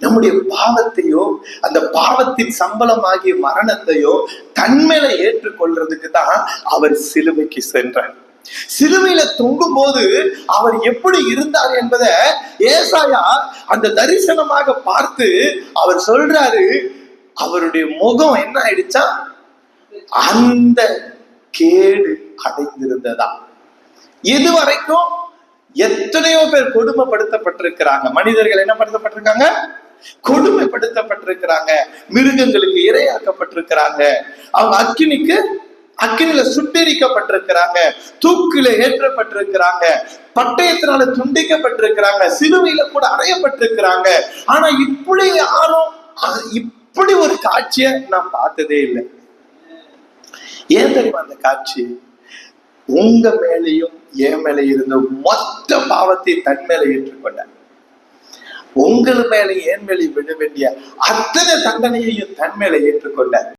நம்முடைய பாவத்தையோ அந்த பாவத்தின் சம்பளமாகிய மரணத்தையோ தன்மையில ஏற்றுக்கொள்றதுக்கு தான் அவர் சிலுவைக்கு சென்றார். சிலுவையில தொங்கும் போது அவர் எப்படி இருந்தார் என்பதை ஏசாயா அந்த தரிசனமாக பார்த்து அவர் சொல்றாரு அவருடைய முகம் என்ன ஆயிடுச்சா? அந்த கேடு அடைந்திருந்ததா. இது வரைக்கும் எத்தனையோ பேர் கொடுமைப்படுத்தப்பட்டிருக்கிறாங்க. மனிதர்கள் என்ன படுத்தப்பட்டிருக்காங்க? கொடுமைப்படுத்தப்பட்டிருக்கிறாங்க. மிருகங்களுக்கு இரையாக்கப்பட்டிருக்கிறாங்க. அவங்க அக்கினிக்கு அக்கினில சுட்டெரிக்கப்பட்டிருக்கிறாங்க. தூக்கில ஏற்றப்பட்டிருக்கிறாங்க. பட்டயத்தினால துண்டிக்கப்பட்டிருக்கிறாங்க. சிலுவையில கூட அறையப்பட்டிருக்கிறாங்க. ஆனா இப்படி யாரும் இப்படி ஒரு காட்சியை நான் பார்த்ததே இல்லை. ஏன் தெரியுமா அந்த காட்சி? உங்க மேலையும் என் மேலே இருந்த மொத்த பாவத்தை தன் மேலே ஏற்றுக்கொண்ட உங்கள் மேலே ஏன் மேலே விழ வேண்டிய அத்தனை தண்டனையையும் தன் மேலே ஏற்றுக்கொண்டார்.